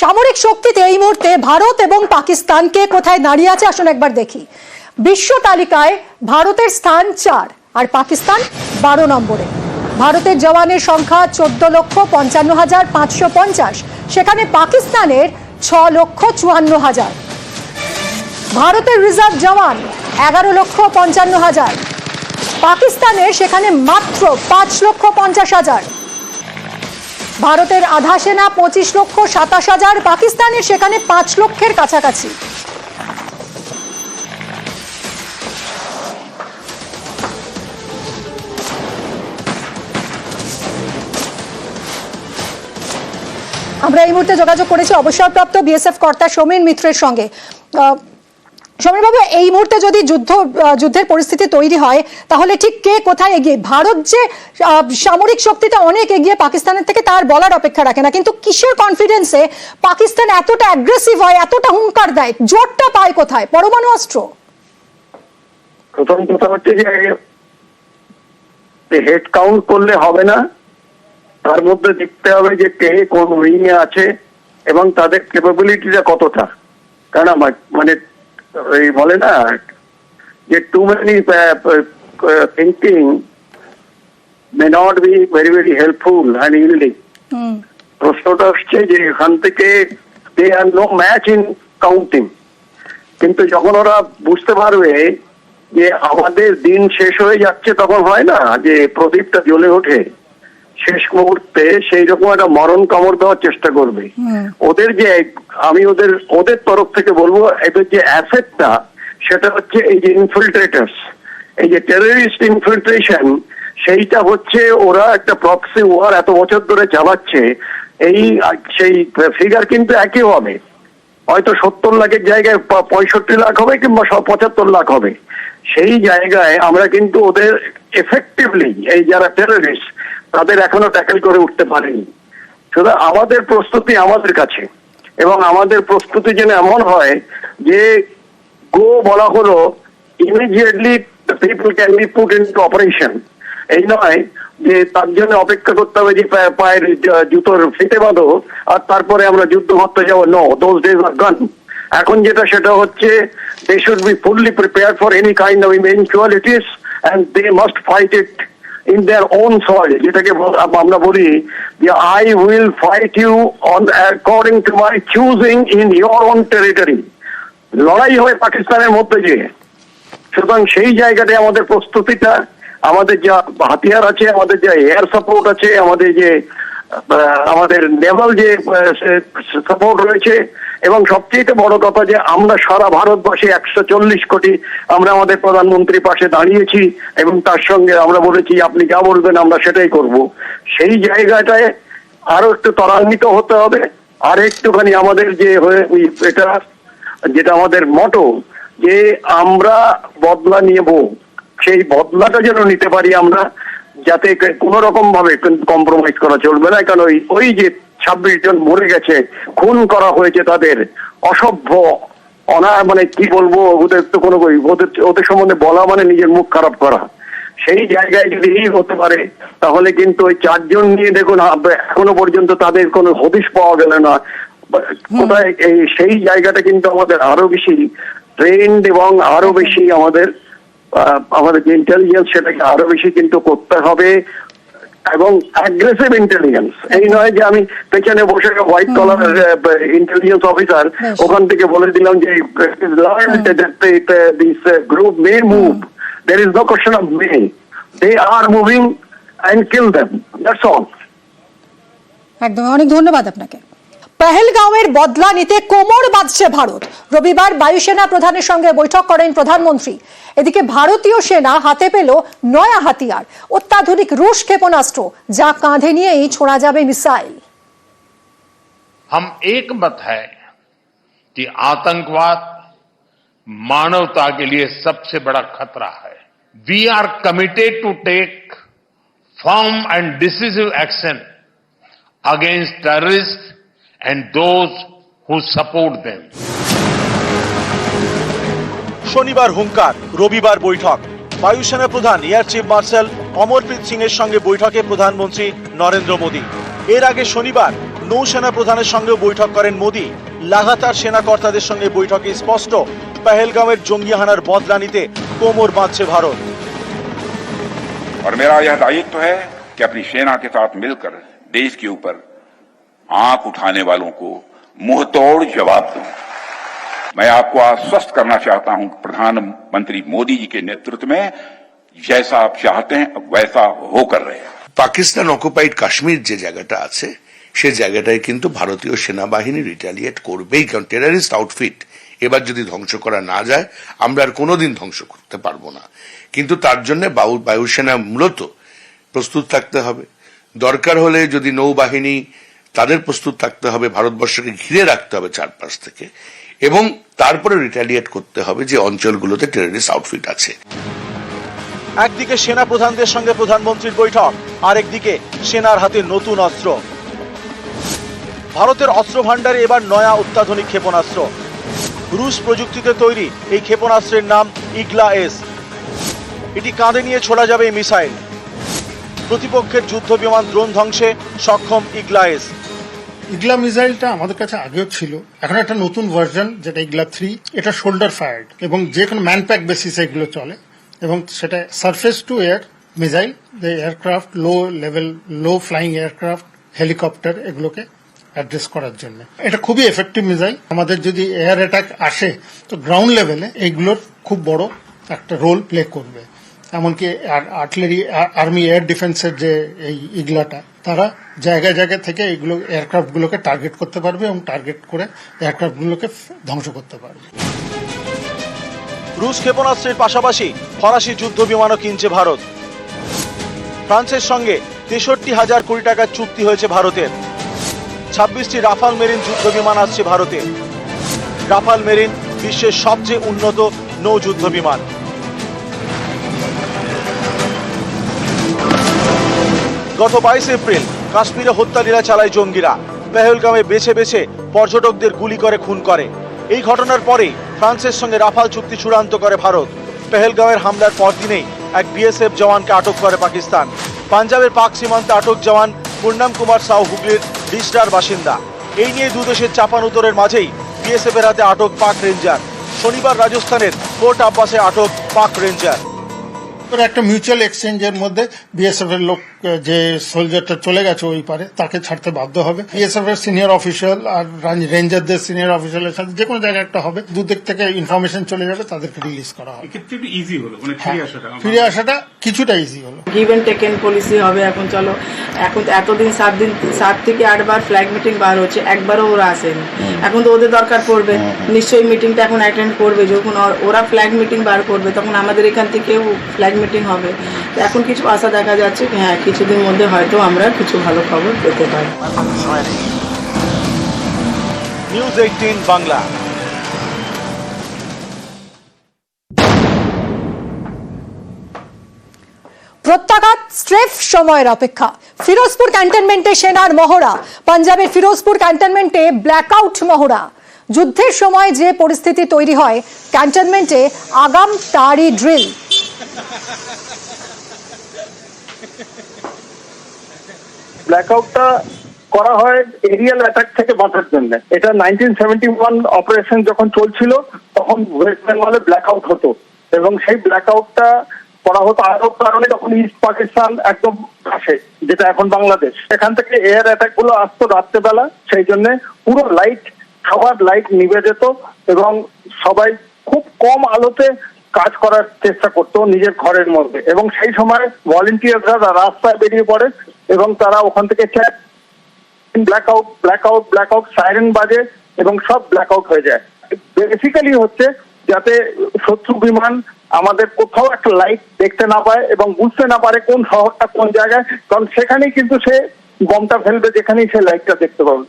সামরিক শক্তিতে এই মুহূর্তে ভারত এবং পাকিস্তানকে কোথায় দাঁড়িয়ে আছে? আসুন একবার দেখি। বিশ্ব তালিকায় ভারতের স্থান চার আর পাকিস্তান বারো নম্বরে। ভারতের জওয়ানের সংখ্যা চোদ্দ লক্ষ পঞ্চান্ন হাজার পাঁচশো পঞ্চাশ। সেখানে পাকিস্তানের ছ লক্ষ চুয়ান্ন হাজার। ভারতের রিজার্ভ জওয়ান এগারো লক্ষ পঞ্চান্ন হাজার। পাকিস্তানের সেখানে মাত্র পাঁচ লক্ষ পঞ্চাশ হাজার। ভারতের আধা সেনা পঁচিশ লক্ষ সাতাশ হাজার, পাকিস্তানের সেখানে পাঁচ লক্ষের কাছাকাছি। আমরা এই মুহূর্তে যোগাযোগ করেছি অবসরপ্রাপ্ত বিএসএফ কর্তা সৌমেন মিত্রের সঙ্গে। আহ, সৌমেনবাবু এই মুহূর্তে যদি যুদ্ধ যুদ্ধের পরিস্থিতি তৈরি হয় তাহলে ঠিক কে কোথায় এগিয়ে? ভারত যে সামরিক শক্তিটা অনেক এগিয়ে পাকিস্তানের থেকে তার বলার অপেক্ষা রাখে না। কিন্তু কিসের কনফিডেন্সে পাকিস্তান এতটা অ্যাগ্রেসিভ হয় এতটা হুঙ্কার দেয়? জোরটা পায় কোথায়? পরমাণু অস্ত্র? প্রথম কথা হচ্ছে যে হেড কাউন্ট করলে হবে না। তার মধ্যে দেখতে হবে যে কে কোন উইং এ আছে এবং তাদের ক্যাপাবিলিটিটা কতটা। আমার- মানে এই বলে না যে too many thinking may not be very very helpful and unique প্রশ্নটা হচ্ছে যে এখান থেকে they are no match in counting কিন্তু যখন ওরা বুঝতে পারবে যে আমাদের দিন শেষ হয়ে যাচ্ছে তখন হয় না যে প্রদীপটা জ্বলে ওঠে। শেষ মুহূর্তে সেই রকম একটা মরণ কামড় দেওয়ার চেষ্টা করবে। ওদের যে আমি ওদের ওদের তরফ থেকে বলব এদের যে অ্যাসেটটা সেটা হচ্ছে এই যে ইনফিল্ট্রেটার্স এই যে টেররিস্ট ইনফিল্ট্রেশন সেইটা হচ্ছে ওরা একটা প্রক্সি ওয়ার এত বছর ধরে চালাচ্ছে। এই সেই ফিগার কিন্তু একই হবে। হয়তো সত্তর লাখের জায়গায় পঁয়ষট্টি লাখ হবে কিংবা পঁচাত্তর লাখ হবে। সেই জায়গায় আমরা কিন্তু ওদের এফেক্টিভলি এই যারা টেররিস্ট তাদের এখনও ট্যাকেল করে উঠতে পারেনি। শুধু আমাদের প্রস্তুতি আমাদের কাছে। এবং আমাদের প্রস্তুতি যেন এমন হয় যে গো বলা হলো immediately people can be put in to operation এই নয় যে তার জন্য অপেক্ষা করতে হবে যে পায়ের জুতোর ফিতে বাঁধো আর তারপরে আমরা যুদ্ধ করতে যাব। নো দোজ ডেজ আর গান এখন যেটা সেটা হচ্ছে they should be fully prepare for any kind of eventualities and they must fight it in their own soil যেটাকে আমরা বলি, যে I will fight you on according to my choosing in your own territory লড়াই হবে পাকিস্তানের মধ্যে যে সুতরাং সেই জায়গাতে আমাদের প্রস্তুতিটা, আমাদের যা হাতিয়ার আছে, আমাদের যা এয়ার সাপোর্ট আছে, আমাদের যে আমাদের নেভাল যে সাপোর্ট রয়েছে এবং সবচেয়ে বড় কথা যে আমরা সারা ভারতবর্ষে একশো চল্লিশ কোটি আমরা আমাদের প্রধানমন্ত্রীর পাশে দাঁড়িয়েছি এবং তার সঙ্গে আমরা বলেছি, আপনি যা বলবেন আমরা সেটাই করব। সেই জায়গাটায় আরও একটু ত্বরান্বিত হতে হবে। আর একটুখানি আমাদের যে হয়ে এটা, যেটা আমাদের মটো, যে আমরা বদলা নিব, সেই বদলাটা যেন নিতে পারি আমরা, যাতে কোন রকম ভাবে কম্প্রোমাইজ করা চলবে না। কারণ ওই ওই যে ছাব্বিশ জন মরে গেছে খুন করা হয়েছে তাদের। অসভ্য অনা মানে কি বলব ওদের তো কোনো ওদের ওদের সম্বন্ধে বলা মানে নিজের মুখ খারাপ করা। সেই জায়গায় যদি এই হতে পারে তাহলে কিন্তু ওই চারজন নিয়ে দেখুন এখনও পর্যন্ত তাদের কোনো হদিশ পাওয়া গেল না। কোথায় এই সেই জায়গাটা কিন্তু আমাদের আরও বেশি ট্রেন্ড এবং আরও বেশি আমাদের আহ, আমাদের যে ইন্টেলিজেন্স সেটাকে আরও বেশি কিন্তু করতে হবে। এবং অ্যাগ্রেসিভ ইন্টেলিজেন্স এই নয় যে আমি পেছনে বসে হোয়াইট কলার ইন্টেলিজেন্স অফিসার ওখান থেকে বলে দিলাম যে learn this group may move there is no question of may they are moving and kill them that's all একদম অনেক ধন্যবাদ আপনাকে। পেহেলগাঁওয়ের বদলা নিতে কোমর বাঁধছে ভারত রবিবার বায়ুসেনা প্রধানের সঙ্গে বৈঠক করেন প্রধানমন্ত্রী এদিকে ভারতীয় সেনা হাতে পেল নয়া হাতিয়ার অত্যাধুনিক রুশ ক্ষেপণাস্ত্র যা কাঁধে নিয়েই ছোড়া যাবে মিসাইল हम एक मत है कि आतंकवाद मानवता के लिए सबसे बड़ा खतरा है we are committed to take firm and decisive action against terrorist and those who support them শনিবার হুঙ্কার রবিবার বৈঠক বায়ুসেনা প্রধান air chief marshal Amarpreet Singh এর সঙ্গে বৈঠকে প্রধানমন্ত্রী নরেন্দ্র মোদী এর আগে শনিবার নৌসেনা প্রধানের সঙ্গে বৈঠক করেন মোদী লাগাতার সেনা কর্তাদের সঙ্গে বৈঠকে স্পষ্ট পেহেলগাঁওয়ের জঙ্গি হানার বদলা নিতে কোমর বাঁধছে ভারত और मेरा यह दायित्व है कि अपनी सेना के साथ मिलकर देश के ऊपर आंख उठाने वालों को मुंहतोड़ जवाब दूं मैं आपको आश्वस्त करना चाहता हूं कि प्रधानमंत्री मोदी जी के नेतृत्व में जैसा आप चाहते हैं वैसा होकर रहे পাকিস্তান অকুপাইড কাশ্মীর যে জায়গাটা আছে সে জায়গাটায় কিন্তু ভারতীয় সেনাবাহিনী রিটালিয়েট করবেই কারণ টেরারিস্ট আউটফিট এবার যদি ধ্বংস করা না যায় আমরা আর কোনোদিন ধ্বংস করতে পারবো না কিন্তু তার জন্য বায়ু বায়ুসেনা মূলত প্রস্তুত থাকতে হবে দরকার হলে যদি নৌবাহিনী তাদের প্রস্তুত থাকতে হবে, ভারতবর্ষকে ঘিরে রাখতে হবে চারপাশ থেকে, এবং তারপরে রিটালিয়েট করতে হবে যে অঞ্চলগুলোতে টেরারিস্ট আউটফিট আছে। একদিকে সেনা প্রধানদের সঙ্গে প্রধানমন্ত্রীর বৈঠক, আরেকদিকে সেনার হাতে নতুন অস্ত্র। ভারতের অস্ত্র ভাণ্ডারে এবার নয়া অত্যাধুনিক ক্ষেপণাস্ত্র। রুশ প্রযুক্তিতে তৈরি এই ক্ষেপণাস্ত্রের নাম ইগলা এস। এটি কাঁধে নিয়ে ছোড়া যাবে এই মিসাইল। প্রতিপক্ষের যুদ্ধ বিমান দ্রোণ ধ্বংসে সক্ষম ইগলা এস। ইগলা মিসাইলটা আমাদের কাছে আগেও ছিল। এখন একটা নতুন ভার্জন যেটা ইগলা থ্রি এটা শোল্ডার ফায়ার্ড এবং যে কোনো ম্যানপ্যাক বেসিসে এগুলো চলে এবং সেটা সারফেস টু এয়ার মিসাইল যে aircraft low level low flying aircraft helicopter এগুলোকে অ্যাড্রেস করার জন্য। এটা খুবই এফেক্টিভ মিসাইল আমাদের যদি এয়ার অ্যাটাক আসে, তো গ্রাউন্ড লেভেলে এইগুলোর খুব বড় একটা রোল প্লে করবে। এমনকি আর্টিলারি আর্মি এয়ার ডিফেন্সের যে এই ইগলাটা তারা জায়গায় জায়গা থেকে এগুলো এয়ারক্রাফট গুলোকে টার্গেট করতে পারবে এবং টার্গেট করে এয়ারক্রাফট গুলোকে ধ্বংস করতে পারবে। রুশ ক্ষেপণাস্ত্রের পাশাপাশি ফরাসি যুদ্ধ বিমানও কিনছে ভারত। ফ্রান্সের সঙ্গে তেষট্টি হাজার কোটি টাকার চুক্তি হয়েছে ভারতের। ছাব্বিশটি রাফাল মেরিন যুদ্ধ বিমান আসছে ভারতে। রাফাল মেরিন বিশ্বের সবচেয়ে উন্নত নৌ যুদ্ধ বিমান। গত বাইশ এপ্রিল কাশ্মীরে হত্যালীলা চালায় জঙ্গিরা। পেহেলগামে বেছে বেছে পর্যটকদের গুলি করে, খুন করে। এই ঘটনার পরেই ফ্রান্সের সঙ্গে রাফাল চুক্তি চূড়ান্ত করে ভারত। পেহেলগাঁওয়ের হামলার পরদিনেই এক বিএসএফ জওয়ানকে আটক করে পাকিস্তান। পাঞ্জাবের পাক সীমান্তে আটক জওয়ান পূর্ণাম কুমার সাউ হুগলির ডিসরার বাসিন্দা। এই নিয়ে দুদেশের চাপান উত্তরের মাঝেই বিএসএফ এর হাতে আটক পাক রেঞ্জার। শনিবার রাজস্থানের ফোর্ট আব্বাসে আটক পাক রেঞ্জার। একটা মিউচুয়াল এক্সচেঞ্জের মধ্যে বিএসএফ এর লোক যে সোলজারটা চলে গেছে ওই পারে তাকে ছাড়তে বাধ্য হবে। বিএসএফ এর সিনিয়র অফিসিয়াল আর রেঞ্জারদের সিনিয়র অফিসিয়ালের সাথে যে কোনো জায়গায় একটা হবে। দুদিক থেকে ইনফরমেশন চলে যাবে তাদেরকে রিলিজ করা হবে। ইজি হলো মানে ফিরে আসাটা ফিরে আসাটা কিছুটা ইজি হলো। গিভ টেকেন পলিসি হবে এখন চলো। এখন তো এতদিন সাত দিন সাত থেকে আটবার ফ্ল্যাগ মিটিং বার হচ্ছে একবারও ওরা আসেনি। এখন তো ওদের দরকার পড়বে। নিশ্চয়ই মিটিংটা এখন অ্যাটেন্ড করবে। যখন ওর- ওরা ফ্ল্যাগ মিটিং বার করবে তখন আমাদের এখান থেকেও ফ্ল্যাগ মিটিং হবে। এখন কিছু আশা দেখা যাচ্ছে হ্যাঁ কিছুদিন মধ্যে হয়তো আমরা কিছু ভালো খবর পেতে পারি। নিউজ এইটিন বাংলা প্রত্যাঘাত স্ট্রেফ সময়ের অপেক্ষা। ফিরোজপুর ক্যান্টনমেন্টে সেনার মহড়া। পাঞ্জাবের ফিরোজপুর ক্যান্টনমেন্টে ব্ল্যাকআউট মহড়া। যুদ্ধের সময় যে পরিস্থিতি তৈরি হয় ক্যান্টনমেন্টে আগাম তারই ড্রিল ব্ল্যাকআউটটা করা হয় এরিয়াল অ্যাটাক থেকে বাঁচার জন্য। এটা নাইনটিন সেভেন্টি ওয়ান অপারেশন যখন চলছিল, তখন ওয়েস্ট বেঙ্গলে ব্ল্যাকআউট হতো। এবং সেই ব্ল্যাকআউটটা করা হতো আরব কারণে তখন ইস্ট পাকিস্তান একদম কাছে যেটা এখন বাংলাদেশ। এখান থেকে এয়ার অ্যাটাকগুলো আসতো রাত্রেবেলা, সেই জন্য পুরো লাইট সবার লাইট নিভে যেত এবং সবাই খুব কম আলোতে কাজ করার চেষ্টা করতো নিজের ঘরের মধ্যে। এবং সেই সময় ভলেন্টিয়াররা রাস্তায় বেরিয়ে পড়ে এবং তারা ওখান থেকে black out black out black out siren বাজে এবং সব ব্ল্যাক আউট হয়ে যায়। বেসিক্যালি হচ্ছে যাতে শত্রু বিমান আমাদের কোথাও একটা লাইট দেখতে না পায় এবং বুঝতে না পারে কোন শহরটা কোন জায়গায়, কারণ সেখানেই কিন্তু সে বমটা ফেলবে যেখানেই সে লাইটটা দেখতে পাবে।